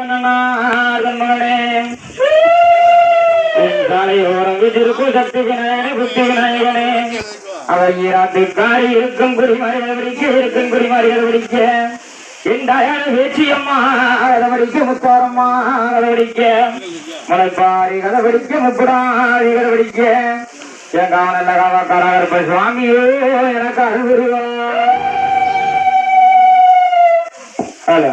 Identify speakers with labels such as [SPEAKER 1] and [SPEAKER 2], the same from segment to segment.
[SPEAKER 1] மகனே சக்தி விநாயகனே புத்தி விநாயகனே. அவர் ஈராட்டுக்காரி இருக்கும் குறிமாறிகள் பிடிக்க இருக்கும் குறிமாறிகள் பிடிக்க முத்தாரம்மா முப்புடாரி என் சுவாமியே எனக்கு அருள்வா ஹலோ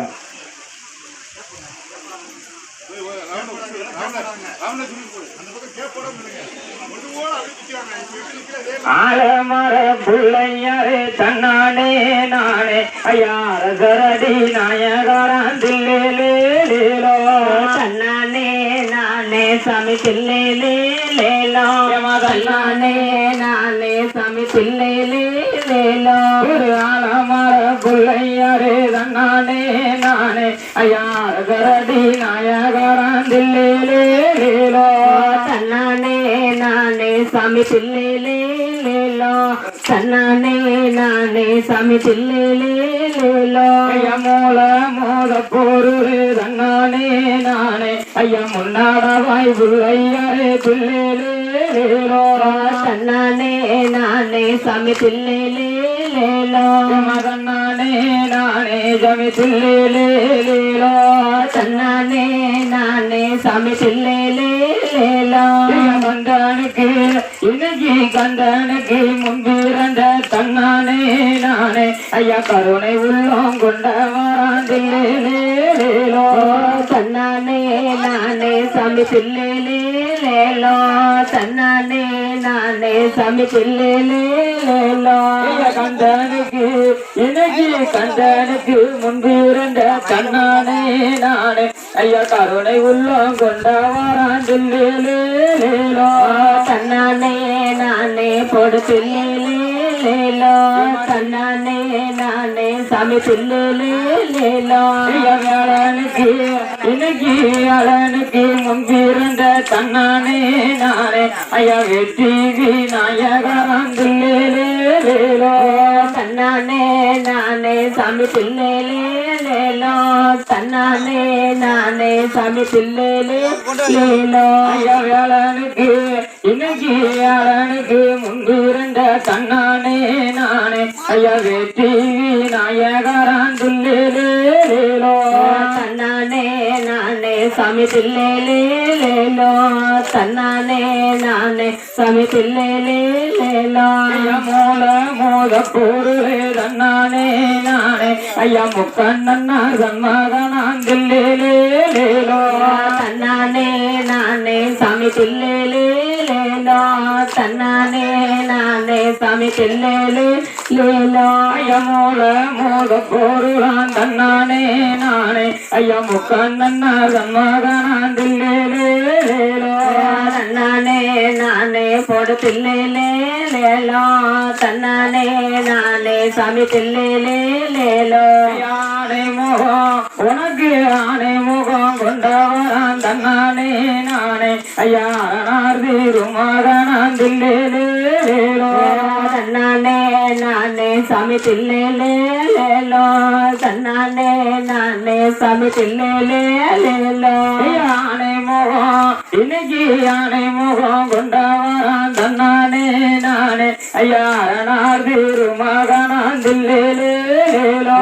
[SPEAKER 1] ஆலமர புள்ளையாரே தன்னானே நானே. ஐயார சரடி நாயகராந்தில்லேலேலோ
[SPEAKER 2] தன்னானே நானே சாமி பிள்ளைலே தன்னானே நானே சாமி பிள்ளைலே
[SPEAKER 1] ஒரு ஆலமர புள்ளையாரே தன்னானே நானே. ஐயார சரடி நாயகராந்தில்லேலேலோ
[SPEAKER 2] தன்னானே நானே சாமி பிள்ளைலே லேலோ. தன்னானே நானே சாமி பிள்ளைலே லேலோ.
[SPEAKER 1] ஐயா மூல மோத போரு தன்னானே நானே. ஐயா முன்னாடவாய் புள்ளையாரே பிள்ளைலேலோ
[SPEAKER 2] தன்னானே நானே சாமி பிள்ளைலே
[SPEAKER 1] நானே ஜமி பிள்ளைலேலோ
[SPEAKER 2] தன்னானே நானே சாமி பிள்ளைலே லேலோ
[SPEAKER 1] கண்டனுக்கு இன்னைக்கு கண்டனுக்கு முன்பிறந்த தன்னானே நானே ஐயா கருணை உள்ளம் கொண்ட வாராந்தில்லேலோ
[SPEAKER 2] தன்னானே நானே சாமி பிள்ளைலே லேலோ தன்னானே சாமி பிள்ளைலே லேலோ.
[SPEAKER 1] ஐயா கண்டனுக்கு இன்னைக்கு கண்டனுக்கு. முன்பிறந்த தன்னானே நானே. ஐயா கருணை உள்ளம் கொண்ட வாராந்தில்லேலோ
[SPEAKER 2] தன்னானே நானே பொடு பிள்ளைலே லேலோ. தன்னானே நானே சாமி
[SPEAKER 1] வேளனுக்கு இன்னைக்கு அழனுக்கு முன்பிருந்த தன்னானே நானே. ஐயா வெற்றி நாயகராந்தில்லேலோ
[SPEAKER 2] தன்னானே நானே சாமி பிள்ளைலே லேலோ. தன்னானே நானே சாமி பிள்ளைலே லேலோ.
[SPEAKER 1] ஐயா வேளனுக்கு இன்னைக்கு அழனுக்கு முன்பிருந்த தன்னானே நானே. ஐயா வெற்றி நாயகராந்தில்லேலோ
[SPEAKER 2] தன்னானே நானே சாமி பிள்ளைலே லேலோ தன்னானே நானே சாமி பிள்ளைலே லேலோ
[SPEAKER 1] ஐயா மூல மோத பொருளே தன்னானே நானே. ஐயா முக்கண்ணன்னா சன்மகனாந்தில்லேலோ
[SPEAKER 2] தன்னானே நானே சாமி பிள்ளைலே லேலோ தன்னானே சாமி பிள்ளைலே லேலோ
[SPEAKER 1] ஐயா மூல மோத பொருளான் தன்னானே நானே. ஐயா முக்கண்ணன்னா சன்மகனாந்தில்லேலோ
[SPEAKER 2] தன்னானே நானே. போடு பிள்ளைலே லேலோ. தன்னானே நானே. சாமி பிள்ளைலே லேலோ.
[SPEAKER 1] யானை முகம் உனக்கு ஆனை முகம் கொண்டவரான் தன்னானே நானே. ஐயா திருமகனாந்தில்லேலோ
[SPEAKER 2] தன்னானே நானே சாமி பிள்ளைலே லேலோ தன்னானே நானே சாமி பிள்ளைலே லேலோ
[SPEAKER 1] யானை முகம் இன்னைக்கு யானை முகம் கொண்டவரான் தன்னானே நானே. ஐயாரனார் திருமகனான் தில்லேலேலோ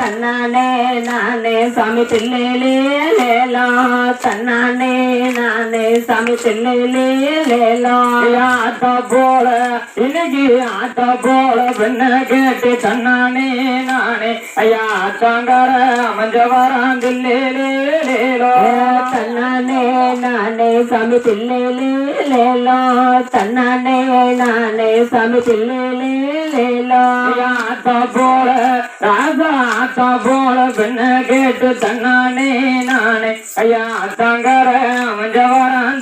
[SPEAKER 2] தன்னானே நானே சாமி தில்லேலேலோ தன்னானே நானே சாமி லேலோ.
[SPEAKER 1] ஆட்ட போல. இன்னைக்கு ஆட்ட போல பெண்ண கேட்டு தன்னானே நானே. ஐயா தாங்கர அமைஞ்ச வராந்தில்லேலோ
[SPEAKER 2] தன்னானே. நானே சாமி பிள்ளைலே தன்னானே நானே சாமி பிள்ளைலே லேலோ.
[SPEAKER 1] போல ராஜா ஆட்ட போல பெண்ண கேட்டு தன்னானே நானே. ஐயா தாங்கற அவன் ஜவரான்